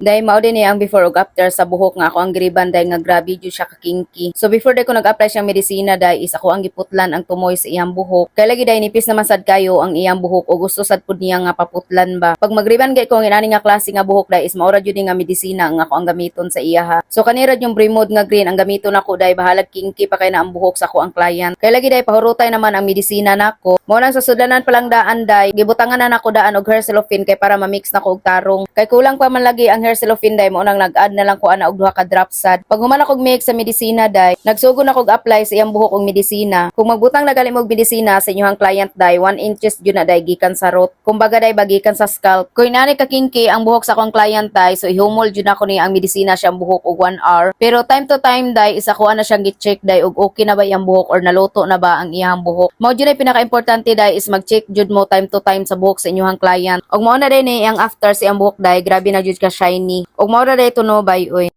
Dahil mao din niya ang before ug after sa buhok nga ako ang giriban dahil nga grabe jud siya kakinky. So before day ko nag-apply siyang medisina dahil is ako ang giputlan ang tumoy sa iyang buhok. Kay lagi dahil nipis naman sad kayo ang iyang buhok o gusto sad pud niya nga paputlan ba. Pag magriban gay ko ang inani nga klase nga buhok dahil is maura jud nga medisina nga ako ang gamiton sa iya ha. So kanira yung Bremod nga green ang gamiton ako dahil bahalag kinky pa kay na ang buhok sa ako ang client. Kay lagi dahil pahurutay naman ang medisina nako. Mo nang sa sudanan palang daan dahil gibutangan na nako daan og hair cellophane kay para ma-mix na ko og tarong. Kay kulang pa man lagi ang hair cellophane dahil mo nang nag-add na lang ko ana og duha ka drop sad. Pag human ako mix sa medisina dahil nagsugo na kog apply sa iyang buhok og medisina. Kung magbutang na gali mo og medisina sa inyong client dahil 1 inches jud na dahil gikan sa root. Kumbaga dahil bagikan sa scalp. Kung inani ka kinky ang buhok sa akong client dahil so ihumol jud na ko ni ang medisina siyang buhok og 1 hour. Pero time to time dahil isa ko ana siyang gi-check dahil og okay na ba iyang buhok or naluto na ba ang iyang buhok. Mao jud ay pinaka-importante dahil is mag-check jud mo time to time sa buhok sa inyong client. Og mao na din ni ang after sa iyang buhok dahil grabe na jud ka shiny. Og mao na dahil tuno bay oy.